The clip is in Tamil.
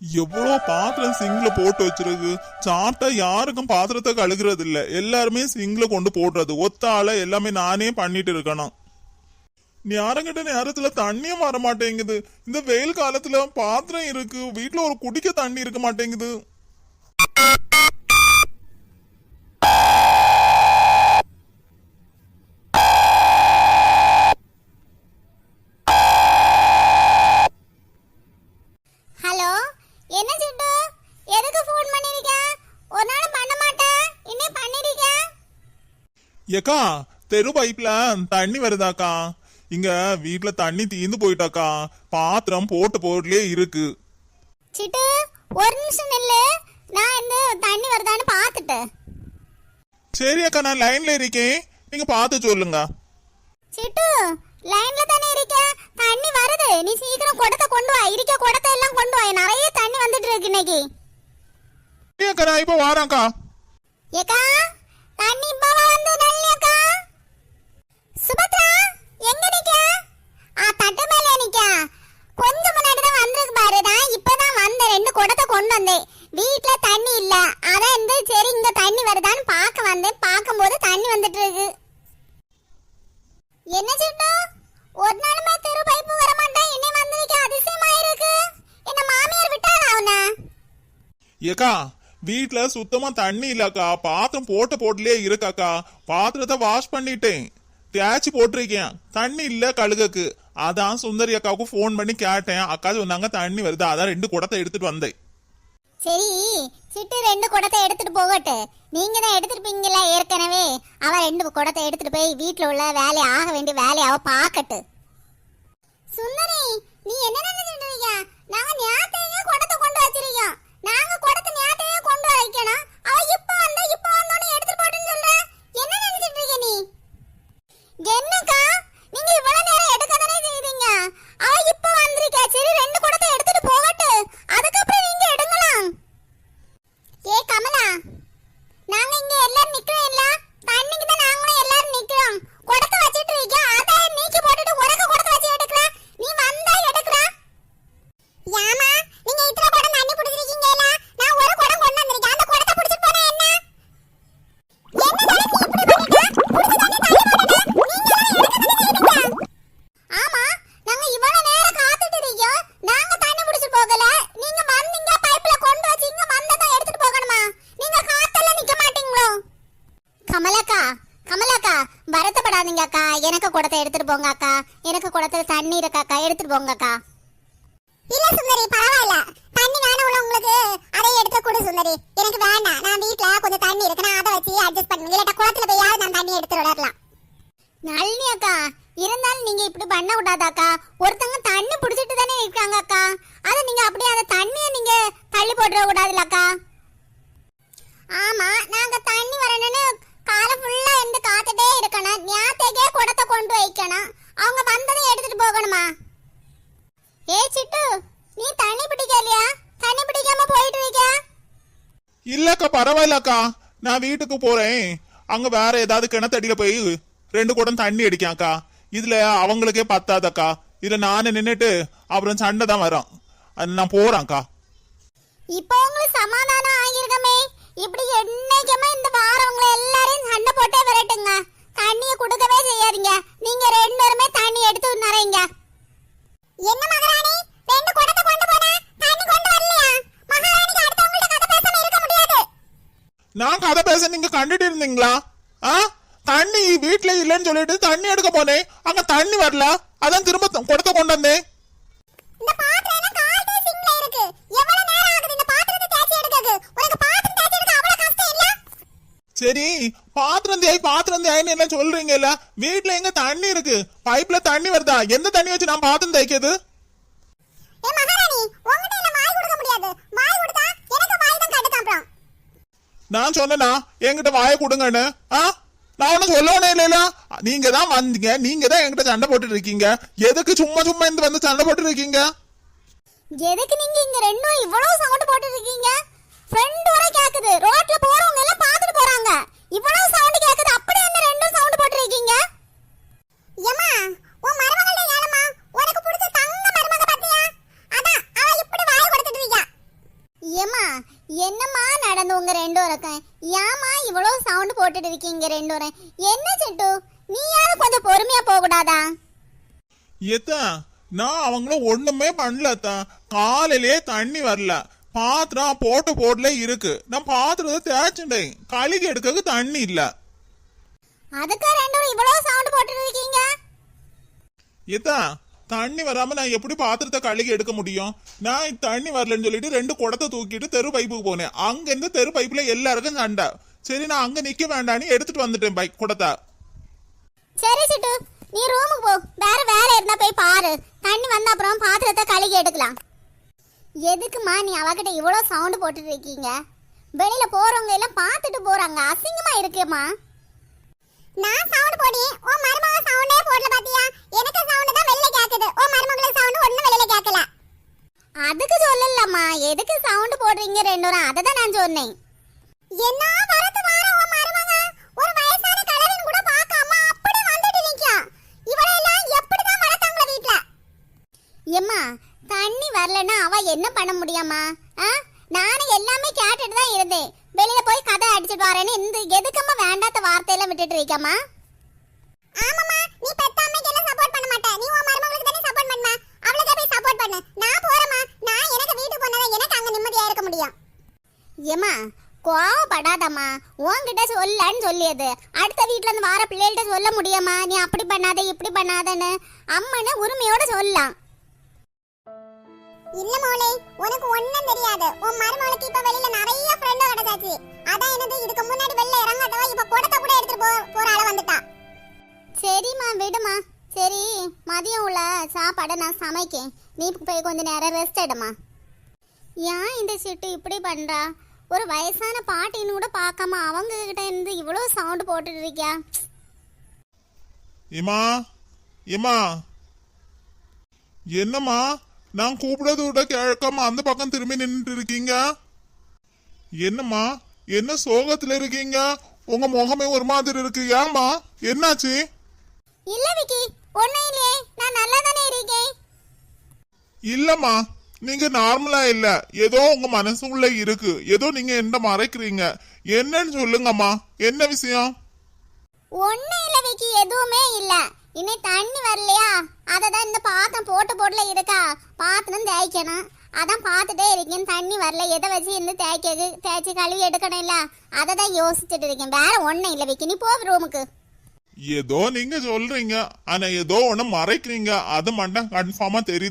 எவ்வளோ பாத்திரம் சிங்க்ல போட்டு வச்சிருக்கு? சாப்பிட்டா யாருக்கும் பாத்திரத்தை கழுகுறது இல்லை எல்லாருமே சிங்க்ல கொண்டு போடுறது. ஒத்தால எல்லாமே நானே பண்ணிட்டு இருக்கணும். நேரங்கிட்ட நேரத்துல தண்ணியும் வர மாட்டேங்குது இந்த வெயில் காலத்துல பாத்திரம் இருக்கு. வீட்டில் ஒரு குடிக்க தண்ணி இருக்க மாட்டேங்குது ஹலோ என்ன சிட்டு எதுக்கு ஃபோன் பண்ணிருக்க ஒரு நாள் பண்ண மாட்டேன் இன்னும் பண்ணிருக்க ஏக்கா தெரு பைப்ல தண்ணி வருதாக்கா? இங்க வீட்ல தண்ணி தீந்து போயிட்டாக்கா. பாத்திரம் போட்டு போட்டுலயே இருக்கு. சிட்டு ஒரு நிமிஷம் நில்லு. நான் இந்த தண்ணி வருதான்னு பார்த்துட்டு. சரி அக்கா நான் லைன்ல இருக்கேன். நீங்க பார்த்து சொல்லுங்க. சிட்டு லைன்ல தானே இருக்க? தண்ணி வருது. நீ சீக்கிரம் குடத்தை கொண்டு வா. இருக்க குடத்தை எல்லாம் கொண்டு வா. நிறைய தண்ணி வந்துட்டு இருக்கு இன்னைக்கு. சரி அக்கா நான் இப்ப வாரேன்க்கா. ஏக்கா தண்ணி வந்து நல்லக்கா. சுபத்ரா எங்க ஆ தட்டு மேல கொஞ்சம் முன்னாடி தான் வந்திருக்கு பாரு. நான் இப்பதான் வந்தேன் ரெண்டு குடத்தை கொண்டு வந்தேன். வீட்ல தண்ணி இல்ல. அதான் இந்த சரி இங்க தண்ணி வருதான்னு பார்க்க வந்தேன். பார்க்கும்போது தண்ணி வந்துட்டு இருக்கு. என்ன சிட்டு ஒரு நாளுமே தெரு பைப்பு வர மாட்டேன் இன்னும் வந்திருக்க அதிசயமா இருக்கு என்ன மாமியார் விட்டாளா அவனை? ஏக்கா வீட்ல சுத்தமா தண்ணி இல்லக்கா பாத்திரம் போட்ட போட்டுலயே இருக்காக்கா பாத்திரத்தை வாஷ் பண்ணிட்டேன். தேய்ச்சி போட்டிருக்கேன். தண்ணி இல்ல கழுகுக்கு. அதான் சுந்தரி அக்காவுக்கு ஃபோன் பண்ணி கேட்டேன். அக்கா சொன்னாங்க தண்ணி வருது. அதான் ரெண்டு குடத்தை எடுத்துட்டு வந்தேன். சரி சிட்டு ரெண்டு குடத்தை எடுத்துட்டு போகட்டு. நீங்க தான் எடுத்துருப்பீங்கல்ல ஏற்கனவே. அவ ரெண்டு குடத்தை எடுத்துட்டு போய் வீட்டுல உள்ள வேலையை ஆக வேண்டிய வேலையை அவ பாக்கட்டு சுந்தர நீ என்ன நினைச்சிட்டு இருக்க நாங்க ஞாத்தையே குடத்தை கொண்டு வச்சிருக்கோம் நாங்க குடத்தை ஞாத்தையே கொண்டு வர வைக்கணும் அவ இப்ப வந்தா இப்ப வந்தோன்னு எடுத்துட்டு போட்டுன்னு சொல்ற என்ன நினைச்சிட்டு இருக்க நீ என்னக்கா நீங்க இவ்வளவு நேரம் எடுக்க தானே செய்தீங்க அவ இப்ப வந்திருக்கா. சரி எனக்கு குடத்தை எடுத்துட்டு போங்க அக்கா. எனக்கு குடத்துல தண்ணி இருக்காக்கா எடுத்துட்டு போங்க அக்கா. இல்ல சுந்தரி பரவாயில்ல. தண்ணி வேணும் உள்ள உங்களுக்கு? அதை எடுத்து கொடு சுந்தரி. எனக்கு வேண்டாம். நான் வீட்ல கொஞ்சம் தண்ணி இருக்கு. நான் அதை வச்சு அட்ஜஸ்ட் பண்ணுங்க இல்லாட்ட குளத்துல போயாவது நான் தண்ணி எடுத்து விடலாம் நளினி அக்கா. இருந்தாலும் நீங்க இப்படி பண்ண கூடாதாக்கா ஒருத்தங்க தண்ணி புடிச்சிட்டு தானே இருக்காங்க அக்கா அதை நீங்க அப்படியே அந்த தண்ணியை நீங்க தள்ளி போட்டுற கூடாதுல அக்கா ஆமா நாங்க தண்ணி வரணும்னு காலம் ஃபுல்லா இருந்து காத்துட்டே இருக்கணும் ஞாத்தேக்கே குடத்தை கொண்டு வைக்கணும் அவங்க வந்ததை எடுத்துட்டு போகணுமா ஏ சிட்டு நீ தண்ணி பிடிக்கலையா தண்ணி பிடிக்காம போயிட்டு இருக்க இல்லக்கா பரவாயில்லக்கா. நான் வீட்டுக்கு போறேன். அங்க வேற ஏதாவது கிணத்தடியில போய் ரெண்டு குடம் தண்ணி அடிக்காக்கா இதுல அவங்களுக்கே பத்தாதக்கா. இதுல நானு நின்னுட்டு அப்புறம் சண்டை தான் வரும். அது நான் போறேன்க்கா. இப்போ உங்களுக்கு சமாதானம் ஆகிருக்கமே இப்படி என்னைக்குமே இந்த வாரம் உங்களை எல்லாரையும் சண்டை போட்டே விரட்டுங்க. தண்ணிய கொடுக்கவே செய்யாதீங்க. நீங்க ரெண்டு பேருமே தண்ணி எடுத்து நிறைங்க என்ன நான் கதை பேச நீங்க கண்டுட்டு இருந்தீங்களா? ஆ? தண்ணி வீட்ல இல்லைன்னு சொல்லிட்டு தண்ணி எடுக்க போனேன். அங்க தண்ணி வரல. அதான் திரும்ப குடத்தை கொண்டு வந்தேன். சரி பாத்திரம் தேய் பாத்திரம் தேய்ன்னு எல்லாம் சொல்றீங்கல்ல? வீட்ல எங்க தண்ணி இருக்கு. பைப்ல தண்ணி வருதா? எந்த தண்ணி வச்சு நான் பாத்திரம் தேய்க்கிறது ஏ மகாராணி உன்கிட்ட என்ன வாய் கொடுக்க முடியாது வாய் கொடுத்தா எனக்கு வாய் தான் கடுக்கு அப்புறம் நான் சொன்னேனா? என்கிட்ட வாயை கொடுங்கன்னு. ஆ? நான் ஒன்னும் சொல்லவே இல்லைல. நீங்க தான் வந்தீங்க. நீங்க தான் என்கிட்ட சண்டை போட்டுட்டு இருக்கீங்க. எதுக்கு சும்மா சும்மா இந்த வந்து சண்டை போட்டுட்டு இருக்கீங்க? எதுக்கு நீங்க இங்க ரெண்டும் இவ்வளவு சவுண்ட் போட்டுட்டு இருக்கீங்க? ஃப்ரெண்ட் வர கேக்குது. ரோட்ல போறவங்க எல்லாம் பாத்துட்டு போறாங்க. இவ்வளவு சவுண்ட் கேக்குது. அப்படி என்ன ரெண்டும் சவுண்ட் போட்டுட்டு இருக்கீங்க? ஏமா உன் மருமகள் ஏலமா உனக்கு பிடிச்ச தங்க மருமக பாத்தியா அதான் அவ இப்படி வாய் கொடுத்துட்டு இருக்கா இருக்கேன் ஏமா இவ்வளவு சவுண்ட் போட்டுட்டு இருக்கீங்க ரெண்டு பேரும்? என்ன சிட்டு? நீ யாரும் கொஞ்சம் பொறுமையா போக கூடாதா எத்தா நான் அவங்கள ஒண்ணுமே பண்ணலத்தா. காலையிலே தண்ணி வரல. பாத்திரம் போட்டு போட்டுல இருக்கு. நான் பாத்திரத்தை தேய்ச்சிட்டேன். கழுகி எடுக்க தண்ணி இல்ல. அதுக்கு ரெண்டு இவ்வளவு சவுண்ட் போட்டுட்டு இருக்கீங்க? எத்தா தண்ணி வராம நான் எப்படி பாத்திரத்தை கழுகி எடுக்க முடியும்? நான் தண்ணி வரலன்னு சொல்லிட்டு ரெண்டு குடத்தை தூக்கிட்டு தெரு பைப்புக்கு போனேன். அங்க இருந்து தெரு பைப்புல எல்லாருக்கும் சண்டை. சரி நான் அங்க நிக்க வேண்டான்னு எடுத்துட்டு வந்துட்டேன் பைக் குடத்தை. சரி சிட்டு. நீ ரூமுக்கு போ. வேற வேலை இருந்தா போய் பாரு. தண்ணி வந்த அப்புறம் பாத்திரத்தை கழுகி எடுக்கலாம். எதுக்குமா நீ அவகிட்ட இவ்வளவு சவுண்ட் போட்டுட்டு இருக்கீங்க? வெளியில போறவங்க எல்லாம் பார்த்துட்டு போறாங்க. அசிங்கமா இருக்கேம்மா. நான் சவுண்ட் போடி. ஓ மருமக சவுண்டே போடல பாத்தியா? எனக்கு சவுண்ட் தான் வெளியில கேக்குது. ஓ மருமகள சவுண்ட் ஒண்ணும் வெளியில கேட்கல அதுக்கு சொல்லலம்மா. எதுக்கு சவுண்ட் போடுறீங்க ரெண்டு பேரும்? அதை தான் நான் சொன்னேன். என்ன? வரது வார ஓ மருமக. ஒரு வயசான கலரின் கூட பார்க்காம அப்படி வந்துட்டு நிக்கா இவளெல்லாம் எப்படி தான் வளர்த்தாங்கள வீட்ல? எம்மா தண்ணி வரலன்னா அவ என்ன பண்ண முடியாமா நானும் எல்லாமே கேட்டுட்டு தான் இருந்தேன். வெளியில போய் கதை அடிச்சிட்டு வரேன்னு இந்த எதுக்கம்மா வேண்டாத வார்த்தையில விட்டுட்டு இருக்கமா ஆமாமா நீ பெத்த அம்மைக்கு என்ன சப்போர்ட் பண்ண மாட்டே? நீ உன் மருமகளுக்கு தானே சப்போர்ட் பண்ண அவளுக்கு போய் சப்போர்ட் பண்ணு. நான் போறேம்மா. நான் எனக்கு வீட்டுக்கு போனா எனக்கு அங்க நிம்மதியா இருக்க முடியும். ஏமா கோவப்படாதம்மா. உன்கிட்ட சொல்லன்னு சொல்லியது. அடுத்த வீட்ல இருந்து வார பிள்ளைகள்ட்ட சொல்ல முடியுமா? நீ அப்படி பண்ணாத இப்படி பண்ணாதன்னு அம்மனு உரிமையோட சொல்லலாம். இல்ல மோளே உனக்கு ஒண்ணும் தெரியாது. உன் மருமகளுக்கு இப்ப வெளியில நிறைய ஃப்ரெண்ட் கிடைச்சாச்சு. அதான் என்னது இதுக்கு முன்னாடி வெளில இறங்காதவ இப்ப குடத்தை கூட எடுத்துட்டு போ போற ஆள வந்துட்டா. சரிம்மா விடுமா சரி மதியம் உள்ள சாப்பாடை நான் சமைக்கேன். நீ போய் கொஞ்ச நேரம் ரெஸ்ட் எடுமா ஏன் இந்த சிட்டு இப்படி பண்றா? ஒரு வயசான பாட்டின்னு கூட பார்க்காம அவங்க கிட்ட இருந்து இவ்வளவு சவுண்ட் போட்டுட்டு இருக்கியா? இமா இமா என்னம்மா? நான் கூப்பிடறது விட கேட்காம அந்த பக்கம் திரும்பி நின்னுட்டு இருக்கீங்க என்னம்மா? என்ன சோகத்துல இருக்கீங்க? உங்க முகமே ஒரு மாதிரி இருக்கு. ஏம்மா? என்னாச்சு? இல்ல விக்கி ஒண்ணும் இல்லையே. நான் நல்லா தானே இருக்கேன். இல்லம்மா நீங்க நார்மலா இல்ல. ஏதோ உங்க மனசுக்குள்ள இருக்கு. ஏதோ நீங்க என்ன மறைக்கிறீங்க. என்னன்னு சொல்லுங்கம்மா. என்ன விஷயம்? ஒண்ணும் இல்ல விக்கி எதுவுமே இல்ல. இனி தண்ணி வரலையா? அதை தான் இந்த பாத்திரம் போட்டு போட்டுல இருக்கா? பாத்திரம் தேய்க்கணும். அதான் பார்த்துட்டே இருக்கேன். தண்ணி வரல. எதை வச்சு இருந்து தேய்க்கிறது தேய்ச்சி கழுவி எடுக்கணும் இல்ல? அதை தான் யோசிச்சுட்டு இருக்கேன். வேற ஒன்றும் இல்ல விக்கி. நீ போ ரூமுக்கு. ஏதோ நீங்க சொல்றீங்க. ஆனா ஏதோ ஒண்ணு மறைக்கிறீங்க. அது மட்டும் கன்ஃபார்மா தெரியுது.